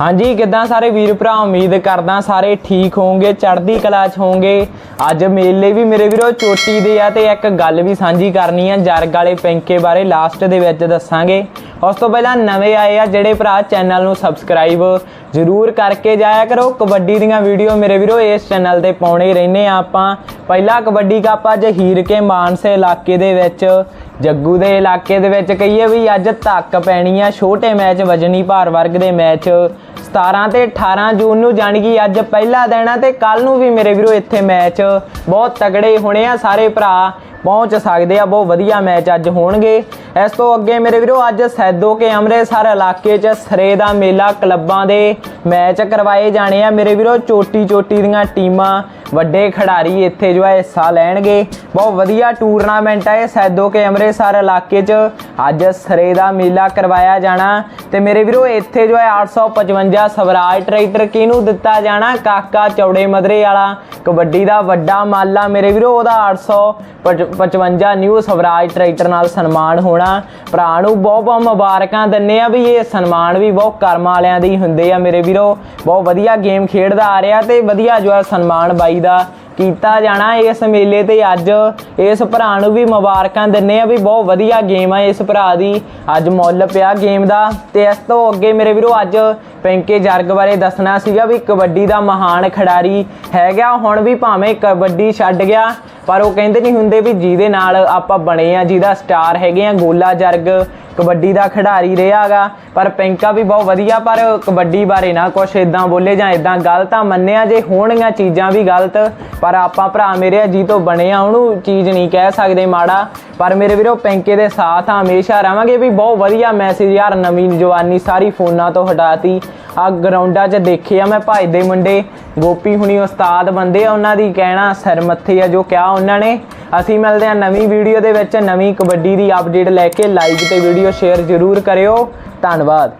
ਹਾਂਜੀ, ਕਿੱਦਾਂ ਸਾਰੇ ਵੀਰ ਭਰਾ? ਉਮੀਦ ਕਰਦਾ ਸਾਰੇ ਠੀਕ ਹੋਵੋਗੇ, ਚੜ੍ਹਦੀ ਕਲਾ 'ਚ ਹੋਵੋਗੇ। ਅੱਜ ਮੇਲੇ ਵੀ ਮੇਰੇ ਵੀਰੋ ਚੋਟੀ ਦੇ ਆ ਤੇ ਇੱਕ ਗੱਲ ਵੀ ਸਾਂਝੀ ਕਰਨੀ ਆ, ਜਰਗ ਵਾਲੇ ਪੈਂਕੇ ਬਾਰੇ ਲਾਸਟ ਦੇ ਵਿੱਚ ਦੱਸਾਂਗੇ। ਉਸ ਤੋਂ ਪਹਿਲਾਂ ਨਵੇਂ ਆਏ ਆ ਜਿਹੜੇ ਭਰਾ ਚੈਨਲ ਨੂੰ ਸਬਸਕ੍ਰਾਈਬ ਜ਼ਰੂਰ ਕਰਕੇ ਜਾਇਆ ਕਰੋ। ਕਬੱਡੀ ਦੀਆਂ ਵੀਡੀਓ ਮੇਰੇ ਵੀਰੋ ਇਸ ਚੈਨਲ ਤੇ ਪਾਉਣੇ ਰਹਿੰਦੇ ਆ ਆਪਾਂ। ਪਹਿਲਾ ਕਬੱਡੀ ਕੱਪ ਅੱਜ ਹੀਰ ਕੇ ਮਾਨਸੇ ਇਲਾਕੇ ਦੇ ਵਿੱਚ, ਜੱਗੂ ਦੇ ਇਲਾਕੇ ਦੇ ਵਿੱਚ ਕਹੀਏ ਵੀ ਅੱਜ ਧੱਕ ਪੈਣੀ ਆ। ਛੋਟੇ ਮੈਚ ਵਜਨੀ ਭਾਰ ਵਰਗ ਦੇ ਮੈਚ 17 ਤੇ 18 ਜੂਨ ਨੂੰ, ਜਾਣੀ ਕਿ ਅੱਜ ਪਹਿਲਾ ਦਿਨ ਆ ਤੇ ਕੱਲ ਨੂੰ ਵੀ ਮੇਰੇ ਵੀਰੋ ਇੱਥੇ ਮੈਚ ਬਹੁਤ ਤਗੜੇ ਹੋਣੇ ਆ, ਸਾਰੇ ਭਰਾ ਪਹੁੰਚ ਸਕਦੇ ਆ, ਬਹੁਤ ਵਧੀਆ ਮੈਚ ਅੱਜ ਹੋਣਗੇ। ਇਸ ਤੋਂ ਅੱਗੇ ਮੇਰੇ ਵੀਰੋ, ਅੱਜ ਸੈਦੋ ਕੇ ਅੰਮ੍ਰਿਤਸਰ ਇਲਾਕੇ 'ਚ ਸਰੇ ਦਾ ਮੇਲਾ ਕਲੱਬਾਂ ਦੇ ਮੈਚ ਕਰਵਾਏ ਜਾਣੇ ਆ। ਮੇਰੇ ਵੀਰੋ ਚੋਟੀ ਚੋਟੀ ਦੀਆਂ ਟੀਮਾਂ, ਵੱਡੇ ਖਿਡਾਰੀ ਇੱਥੇ ਜੋ ਹੈ ਹਿੱਸਾ ਲੈਣਗੇ। ਬਹੁਤ ਵਧੀਆ ਟੂਰਨਾਮੈਂਟ ਹੈ ਸੈਦੋ ਕੇ ਅੰਮ੍ਰਿਤਸਰ ਇਲਾਕੇ 'ਚ। ਅੱਜ ਸਰੇ ਦਾ ਮੇਲਾ ਕਰਵਾਇਆ ਜਾਣਾ। ਤੇ ਮੇਰੇ ਵੀਰੋ, ਇੱਥੇ ਜੋ ਹੈ 855 ਸਵਰਾਜ ਟਰੈਕਟਰ ਕਿਹਨੂੰ ਦਿੱਤਾ ਜਾਣਾ? ਕਾਕਾ ਚੌੜੇ ਮਦਰੇ ਵਾਲਾ, ਕਬੱਡੀ ਦਾ ਵੱਡਾ ਮਾਲਾ। ਮੇਰੇ ਵੀਰੋ, ਉਹਦਾ 855 ਨਿਊ ਸਵਰਾਜ ਟਰੈਕਟਰ ਨਾਲ ਸਨਮਾਨ ਹੋਣਾ। ਭਰਾ ਨੂੰ ਬਹੁਤ ਬਹੁਤ ਮੁਬਾਰਕਾਂ ਦਿੰਨੇ ਆ ਵੀ ਇਹ ਸਨਮਾਨ ਵੀ ਬਹੁਤ ਕਰਮ ਵਾਲਿਆਂ ਦੇ ਹੀ ਹੁੰਦੇ ਆ ਮੇਰੇ ਵੀਰੋ। ਬਹੁਤ ਵਧੀਆ ਗੇਮ ਖੇਡਦਾ ਆ ਰਿਹਾ ਤੇ ਵਧੀਆ ਜੋ ਹੈ ਸਨਮਾਨ ਬਾਈ ਦਾ ਕੀਤਾ ਜਾਣਾ ਇਸ ਮੇਲੇ ਤੇ ਅੱਜ। ਇਸ ਭਰਾ ਨੂੰ ਵੀ ਮੁਬਾਰਕਾਂ ਦਿੰਨੇ ਆ ਵੀ ਬਹੁਤ ਵਧੀਆ ਗੇਮ ਆ ਇਸ ਭਰਾ ਦੀ। ਅੱਜ ਮੁੱਲ ਪਿਆ ਗੇਮ ਦਾ ਤੇ ਇਸ ਤੋਂ ਅੱਗੇ ਮੇਰੇ ਵੀਰੋ ਅੱਜ ਪੈਂਕੇ ਜਰਗ ਬਾਰੇ ਦੱਸਣਾ ਸੀਗਾ ਵੀ ਕਬੱਡੀ ਦਾ ਮਹਾਨ ਖਿਡਾਰੀ ਹੈਗਾ। ਹੁਣ ਵੀ ਭਾਵੇਂ ਕਬੱਡੀ ਛੱਡ ਗਿਆ, ਪਰ ਉਹ ਕਹਿੰਦੇ ਨਹੀਂ ਹੁੰਦੇ ਵੀ ਜਿਹਦੇ ਨਾਲ ਆਪਾਂ ਬਣੇ ਆ, ਜਿਹਦਾ ਸਟਾਰ ਹੈਗੇ ਆ ਗੋਲਾ ਜਰਗ। ਕਬੱਡੀ ਦਾ ਖਿਡਾਰੀ ਰਿਹਾਗਾ, ਪਰ ਪੈਂਕਾ ਵੀ ਬਹੁਤ ਵਧੀਆ, ਪਰ ਕਬੱਡੀ ਬਾਰੇ ਨਾ ਕੁਛ ਇਦਾਂ ਬੋਲੇ ਜਾਂ ਇਦਾਂ ਗਲਤ ਆ ਮੰਨਿਆ ਜੇ ਹੋਣਗੀਆਂ, ਚੀਜ਼ਾਂ ਵੀ ਗਲਤ, ਪਰ ਆਪਾਂ ਭਰਾ ਮੇਰੇ ਜੀ ਤੋਂ ਬਣੇ ਆ, ਉਹਨੂੰ ਚੀਜ਼ ਨਹੀਂ ਕਹਿ ਸਕਦੇ ਮਾੜਾ, ਪਰ ਮੇਰੇ ਵੀਰੋ ਪੈਂਕੇ ਦੇ ਸਾਥ ਆ, ਹਮੇਸ਼ਾ ਰਵਾਂਗੇ ਵੀ ਬਹੁਤ ਵਧੀਆ ਮੈਸੇਜ ਯਾਰ, ਨਵੀਂ ਜਵਾਨੀ ਸਾਰੀ ਫੋਨਾਂ ਤੋਂ ਹਟਾਤੀ, ਆ ਗਰਾਊਂਡਾਂ 'ਚ ਦੇਖੇ ਆ ਮੈਂ ਭਾਈ ਦੇ ਮੁੰਡੇ, ਗੋਪੀ ਹੁਣੀ ਉਸਤਾਦ ਬੰਦੇ ਆ ਉਹਨਾਂ ਦੀ ਕਹਿਣਾ ਸਿਰ ਮੱਥੇ ਆ ਜੋ ਕਿਹਾ ਉਹਨਾਂ ਨੇ ਅਸੀਂ ਮਿਲਦੇ ਹਾਂ ਨਵੀਂ ਵੀਡੀਓ ਦੇ ਵਿੱਚ, ਨਵੀਂ ਕਬੱਡੀ ਦੀ ਅਪਡੇਟ ਲੈ ਕੇ ਲਾਈਕ ਤੇ ਵੀਡੀਓ ਸ਼ੇਅਰ ਜ਼ਰੂਰ ਕਰਿਓ। ਧੰਨਵਾਦ।